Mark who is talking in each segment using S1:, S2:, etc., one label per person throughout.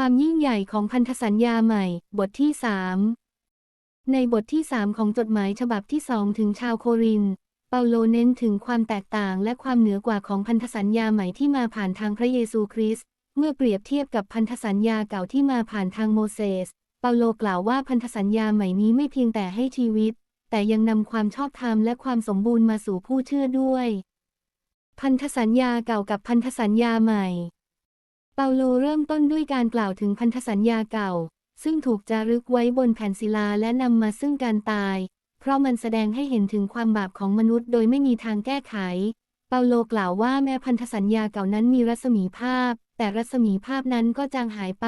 S1: ความยิ่งใหญ่ของพันธสัญญาใหม่ บทที่สามในบทที่สามของจดหมายฉบับที่สองถึงชาวโคริน เปาโลเน้นถึงความแตกต่างและความเหนือกว่าของพันธสัญญาใหม่ที่มาผ่านทางพระเยซูคริสต์ เมื่อเปรียบเทียบกับพันธสัญญาเก่าที่มาผ่านทางโมเสส เปาโลกล่าวว่าพันธสัญญาใหม่นี้ไม่เพียงแต่ให้ชีวิต แต่ยังนำความชอบธรรมและความสมบูรณ์มาสู่ผู้เชื่อด้วย พันธสัญญาเก่ากับพันธสัญญาใหม่ เปาโลเริ่มต้นด้วยการกล่าวถึงพันธสัญญาเก่า ซึ่งถูกจารึกไว้บนแผ่นศิลาและนำมาซึ่งการตาย เพราะมันแสดงให้เห็นถึงความบาปของมนุษย์โดยไม่มีทางแก้ไข เปาโลกล่าวว่าแม้พันธสัญญาเก่านั้นมีรัศมีภาพ แต่รัศมีภาพนั้นก็จางหายไป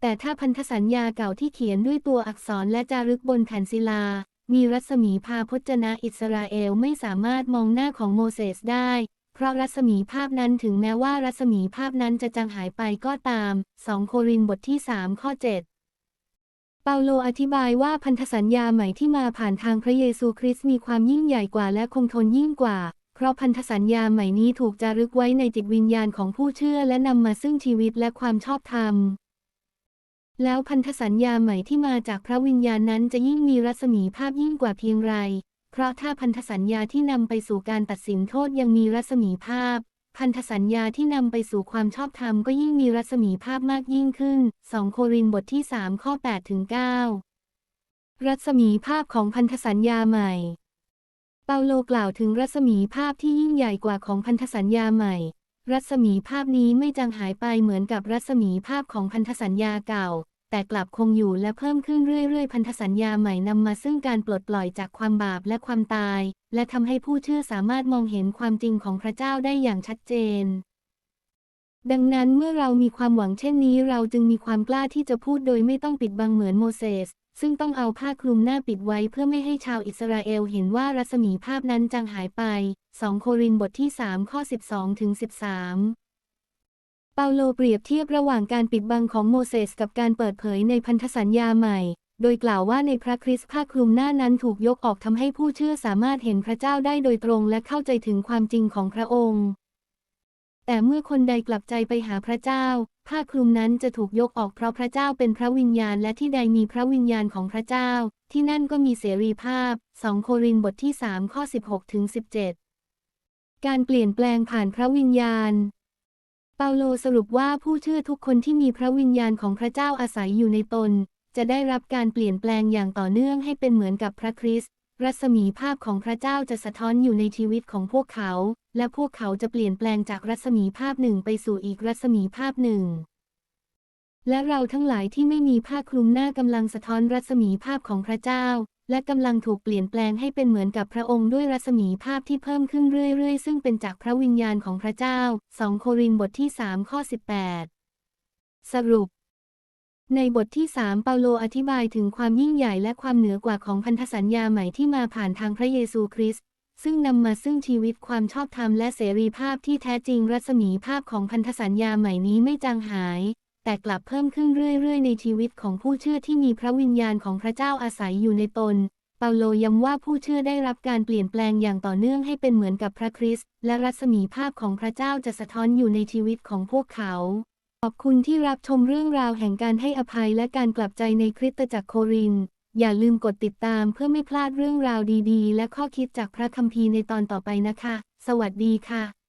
S1: แต่ถ้าพันธสัญญาเก่าที่เขียนด้วยตัวอักษรและจารึกบนแผ่นศิลา มีรัศมีพาพจนะอิสราเอลไม่สามารถมองหน้าของโมเสสได้ เพราะรัศมีภาพนั้นถึงแม้ว่ารัศมีภาพนั้นจะจางหายไปก็ตาม 2 โครินธ์บทที่ 3 ข้อ 7 เปาโลอธิบายว่าพันธสัญญาใหม่ที่มาผ่านทางพระเยซูคริสต์มีความยิ่งใหญ่กว่าและคงทนยิ่งกว่า เพราะพันธสัญญาใหม่นี้ถูกจารึกไว้ในจิตวิญญาณของผู้เชื่อและนำมาซึ่งชีวิตและความชอบธรรมแล้วพันธสัญญาใหม่ที่มาจากพระวิญญาณนั้นจะยิ่งมีรัศมีภาพยิ่งกว่าเพียงไร เพราะถ้าพันธสัญญาที่นำไปสู่การตัดสินโทษยังมีรัศมีภาพ พันธสัญญาที่นำไปสู่ความชอบธรรมก็ยิ่งมีรัศมีภาพมากยิ่งขึ้น 2 โครินธ์บทที่ 3 ข้อ8ถึง9รัศมีภาพของพันธสัญญาใหม่ เปาโลกล่าวถึงรัศมีภาพที่ยิ่งใหญ่กว่าของพันธสัญญาใหม่ รัศมีภาพนี้ไม่จางหายไปเหมือนกับรัศมีภาพของพันธสัญญาเก่า แต่กลับคงอยู่และเพิ่มขึ้นเรื่อยๆ พันธสัญญาใหม่นำมาซึ่งการปลดปล่อยจากความบาปและความตาย และทำให้ผู้เชื่อสามารถมองเห็นความจริงของพระเจ้าได้อย่างชัดเจน ดังนั้นเมื่อเรามีความหวังเช่นนี้ เราจึงมีความกล้าที่จะพูดโดยไม่ต้องปิดบังเหมือนโมเสสซึ่งต้องเอาผ้าคลุมหน้าปิดไว้เพื่อไม่ให้ชาวอิสราเอลเห็นว่ารัศมีภาพนั้นจางหายไป 2 โครินธ์บทที่ 3 ข้อ 12ถึง13 เปาโลเปรียบเทียบระหว่างการปิดบังของโมเสสกับการเปิดเผยในพันธสัญญาใหม่ โดยกล่าวว่าในพระคริสต์ผ้าคลุมหน้านั้นถูกยกออกทำให้ผู้เชื่อสามารถเห็นพระเจ้าได้โดยตรงและเข้าใจถึงความจริงของพระองค์ แต่เมื่อคนใดกลับใจไปหาพระเจ้า ผ้าคลุมนั้นจะถูกยกออกเพราะพระเจ้าเป็นพระวิญญาณและที่ใดมีพระวิญญาณของพระเจ้า ที่นั่นก็มีเสรีภาพ 2 โครินธ์บทที่3ข้อ16ถึง17 การเปลี่ยนแปลงผ่านพระวิญญาณาโลสรุปว่าผู้เชื่อทุกคนที่มีพระวิญญาณของพระเจ้าอาศัยอยู่ในตน จะได้รับการเปลี่ยนแปลงอย่างต่อเนื่องให้เป็นเหมือนกับพระคริสต์รัศมีภาพของพระเจ้าจะสะท้อนอยู่ในชีวิตของพวกเขา และพวกเขาจะเปลี่ยนแปลงจากรัศมีภาพหนึ่งไปสู่อีกรัศมีภาพหนึ่ง และเราทั้งหลายที่ไม่มีผ้าคลุมหน้ากำลังสะท้อนรัศมีภาพของพระเจ้า และกำลังถูกเปลี่ยนแปลงให้เป็นเหมือนกับพระองค์ด้วยรัศมีภาพที่เพิ่มขึ้นเรื่อยๆ ซึ่งเป็นจากพระวิญญาณของพระเจ้า 2 โครินธ์บทที่ 3 ข้อ 18 สรุป ในบทที่ 3 เปาโลอธิบายถึงความยิ่งใหญ่และความเหนือกว่าของพันธสัญญาใหม่ที่มาผ่านทางพระเยซูคริสต์ซึ่งนำมาซึ่งชีวิตความชอบธรรมและเสรีภาพที่แท้จริงรัศมีภาพของพันธสัญญาใหม่นี้ไม่จางหาย แต่กลับเพิ่มขึ้นเรื่อย ๆ ในชีวิตของผู้เชื่อที่มีพระวิญญาณของพระเจ้าอาศัยอยู่ในตน เปาโลย้ำว่าผู้เชื่อได้รับการเปลี่ยนแปลงอย่างต่อเนื่องให้เป็นเหมือนกับพระคริสต์และรัศมีภาพของพระเจ้าจะสะท้อนอยู่ในชีวิตของพวกเขา ขอบคุณที่รับชมเรื่องราวแห่งการให้อภัยและการกลับใจในคริสตจักรโครินอย่าลืมกดติดตามเพื่อไม่พลาดเรื่องราวดีๆ และข้อคิดจากพระคัมภีร์ในตอนต่อไปนะคะ สวัสดีค่ะ